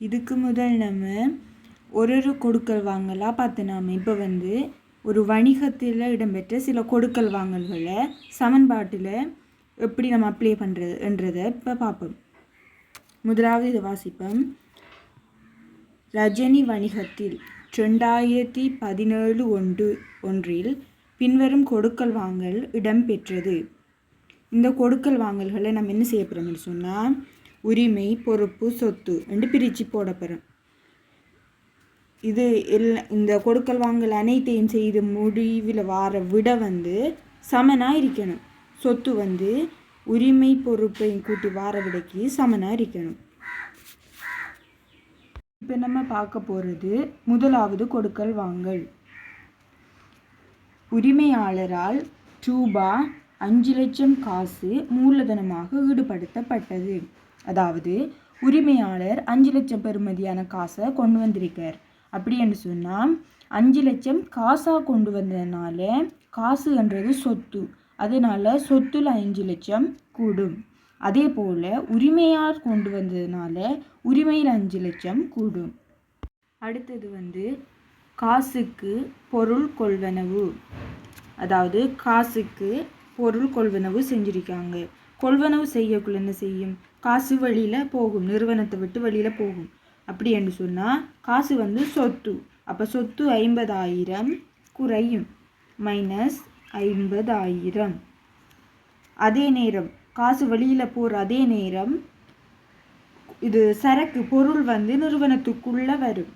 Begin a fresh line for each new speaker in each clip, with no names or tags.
இதுக்கு முதல் நம்ம ஒரு ஒரு கொடுக்கல் வாங்கலாக பார்த்து நாம். இப்போ வந்து ஒரு வணிகத்தில் இடம்பெற்ற சில கொடுக்கல் வாங்கல்களை சமன்பாட்டில் எப்படி நம்ம அப்ளை பண்ணுறதுன்றதை இப்போ பார்ப்போம். முதலாவது இதை வாசிப்போம். ரஜினி வணிகத்தில் ரெண்டாயிரத்தி பதினேழு ஒன்று ஒன்றில் பின்வரும் கொடுக்கல் வாங்கல் இடம்பெற்றது. இந்த கொடுக்கல் வாங்கல்களை நம்ம என்ன செய்ய போகிறோம்னு சொன்னால் உரிமை பொறுப்பு சொத்து ரெண்டு பிரித்து போடப்படும் இது எல்லா இந்த கொடுக்கல் வாங்கல் அனைத்தையும் செய்து முடிவில் வார விட வந்து சமனாக இருக்கணும். சொத்து வந்து உரிமை பொறுப்பையும் கூட்டி வார விடைக்கு சமனாக இருக்கணும். இப்போ நம்ம பார்க்க போகிறது முதலாவது கொடுக்கல் வாங்கல். உரிமையாளரால் ரூபா அஞ்சு லட்சம் காசு மூலதனமாக ஈடுபடுத்தப்பட்டது. அதாவது உரிமையாளர் அஞ்சு லட்சம் பெறுமதியான காசை கொண்டு வந்திருக்கார். அப்படி என்று சொன்னால் அஞ்சு லட்சம் காசாக கொண்டு வந்ததுனால காசுன்றது சொத்து. அதனால் சொத்துல அஞ்சு லட்சம் கூடும். அதே போல் உரிமையார் கொண்டு வந்ததுனால உரிமையில் அஞ்சு லட்சம் கூடும். அடுத்தது வந்து காசுக்கு பொருள் கொள்வனவு. அதாவது காசுக்கு பொருள் கொள்வனவு செஞ்சுருக்காங்க. கொள்வனவு செய்யக்குள்ள என்ன செய்யும்? காசு வழியில் போகும். நிறுவனத்தை விட்டு வெளியில் போகும். அப்படி என்று சொன்னால் காசு வந்து சொத்து. அப்போ சொத்து ஐம்பதாயிரம் குறையும். மைனஸ் ஐம்பதாயிரம். அதே நேரம் காசு வெளியில் போகிற அதே நேரம் இது சரக்கு பொருள் வந்து நிறுவனத்துக்குள்ளே வரும்.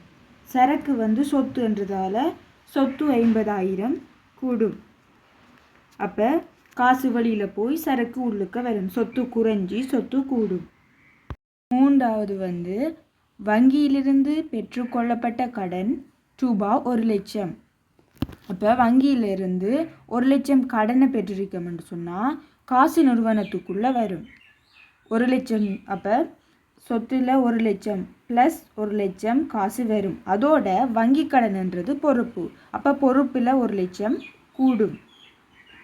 சரக்கு வந்து சொத்துன்றதால சொத்து ஐம்பதாயிரம் கூடும். அப்போ காசு வழியில் போய் சரக்கு உள்ளுக்க வரும். சொத்து குறைஞ்சி சொத்து கூடும். மூன்றாவது வந்து வங்கியிலிருந்து பெற்றுக்கொள்ளப்பட்ட கடன் ரூபா ஒரு லட்சம். அப்போ வங்கியிலிருந்து ஒரு லட்சம் கடனை பெற்றிருக்கோம்னு சொன்னால் காசு நிறுவனத்துக்குள்ளே வரும். ஒரு லட்சம் அப்போ சொத்தில் ஒரு லட்சம் ப்ளஸ் ஒரு லட்சம் காசு வரும். அதோட வங்கி கடன்ன்றது பொறுப்பு. அப்போ பொறுப்பில் ஒரு லட்சம் கூடும்.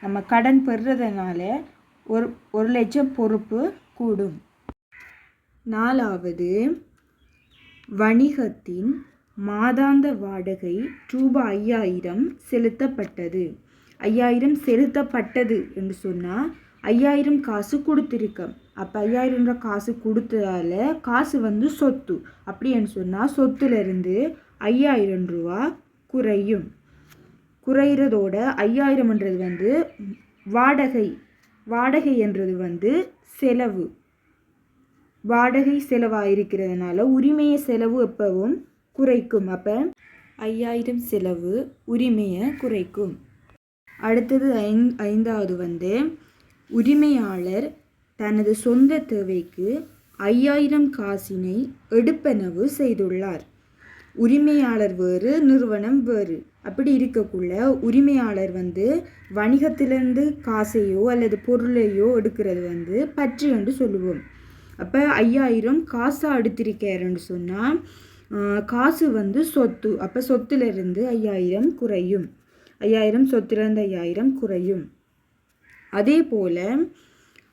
நம்ம கடன் பெறுறதுனால ஒரு ஒரு லட்சம் பொறுப்பு கூடும். நாலாவது வணிகத்தின் மாதாந்த வாடகை ரூபாய் ஐயாயிரம் செலுத்தப்பட்டது. ஐயாயிரம் செலுத்தப்பட்டது என்று சொன்னால் ஐயாயிரம் காசு கொடுத்துருக்கோம். அப்போ ஐயாயிரம் காசு கொடுத்ததால காசு வந்து சொத்து. அப்படின்னு சொன்னால் சொத்துலேருந்து ஐயாயிரம் ரூபா குறையும். குறையிறதோட ஐயாயிரம்ன்றது வந்து வாடகை வாடகை என்றது வந்து செலவு. வாடகை செலவாக இருக்கிறதுனால உரிமைய செலவு எப்பவும் குறைக்கும். அப்போ ஐயாயிரம் செலவு உரிமையை குறைக்கும். அடுத்தது ஐந் ஐந்தாவது வந்து உரிமையாளர் தனது சொந்த தேவைக்கு ஐயாயிரம் காசினை எடுப்பனவு செய்துள்ளார். உரிமையாளர் வேறு நிறுவனம் வேறு. அப்படி இருக்கக்குள்ள உரிமையாளர் வந்து வணிகத்திலேருந்து காசையோ அல்லது பொருளையோ எடுக்கிறது வந்து பற்று என்று சொல்லுவோம். அப்போ ஐயாயிரம் காசாக எடுத்திருக்காருன்னு சொன்னால் காசு வந்து சொத்து. அப்போ சொத்துலேருந்து ஐயாயிரம் குறையும். ஐயாயிரம் சொத்துலேருந்து ஐயாயிரம் குறையும். அதே போல்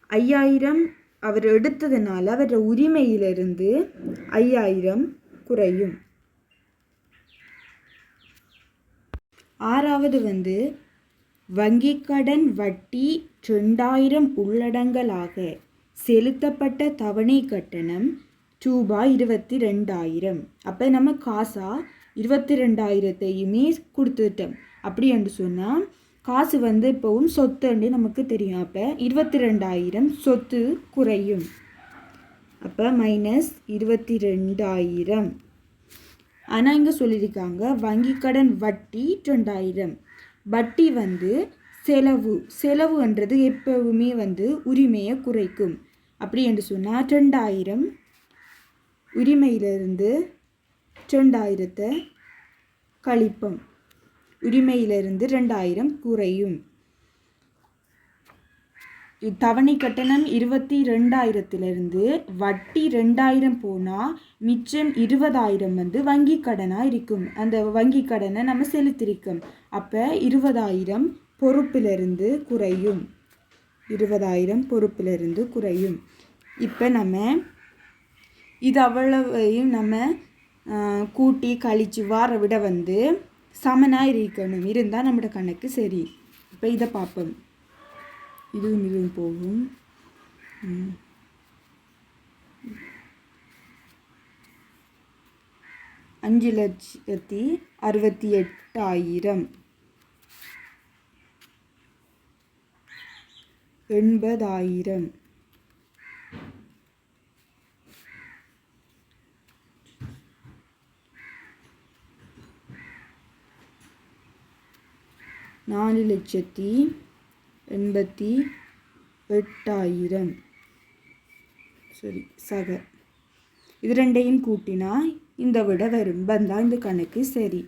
ஐயாயிரம் அவர் எடுத்ததுனால அவரோட உரிமையிலிருந்து ஐயாயிரம் குறையும். ஆறாவது வந்து வங்கி கடன் வட்டி ரெண்டாயிரம் உள்ளடங்கலாக செலுத்தப்பட்ட தவணை கட்டணம் ரூபாய் இருபத்தி ரெண்டாயிரம் அப்போ நம்ம காசா இருபத்தி ரெண்டாயிரத்தையுமே கொடுத்துட்டோம். அப்படி என்று சொன்னால் காசு வந்து இப்போவும் சொத்துன்னு நமக்கு தெரியும். அப்போ இருபத்தி ரெண்டாயிரம் சொத்து குறையும். அப்போ மைனஸ் இருபத்தி ரெண்டாயிரம் ஆனால் இங்கே சொல்லியிருக்காங்க. வங்கி கடன் வட்டி ரெண்டாயிரம் வட்டி வந்து செலவு. செலவுன்றது எப்பவுமே வந்து உரிமையை குறைக்கும். அப்படி என்று சொன்னால் ரெண்டாயிரம் உரிமையிலிருந்து ரெண்டாயிரத்தை கழிப்போம். உரிமையிலிருந்து ரெண்டாயிரம் குறையும். தவணை கட்டணம் இருபத்தி ரெண்டாயிரத்திலிருந்து வட்டி ரெண்டாயிரம் போனால் மிச்சம் இருபதாயிரம் வந்து வங்கி கடனாக இருக்கும். அந்த வங்கி கடனை நம்ம செலுத்திருக்கோம். அப்போ இருபதாயிரம் பொறுப்பிலிருந்து குறையும். இருபதாயிரம் பொறுப்பிலிருந்து குறையும். இப்போ நம்ம இது அவ்வளவையும் நம்ம கூட்டி கழிச்சு வார விட வந்து சமனாக இருக்கணும். இருந்தால் நம்மளோட கணக்கு சரி. இப்போ இதை பார்ப்போம் இதுவும் இதுவும் போகும். அஞ்சு லட்சத்தி அறுபத்தி எட்டாயிரம். எண்பதாயிரம். நாலு லட்சத்தி எண்பத்தி எட்டாயிரம். சரி சக. இது ரெண்டையும் கூட்டினா இந்த விட வரும். வந்தால் இந்த கணக்கு சரி.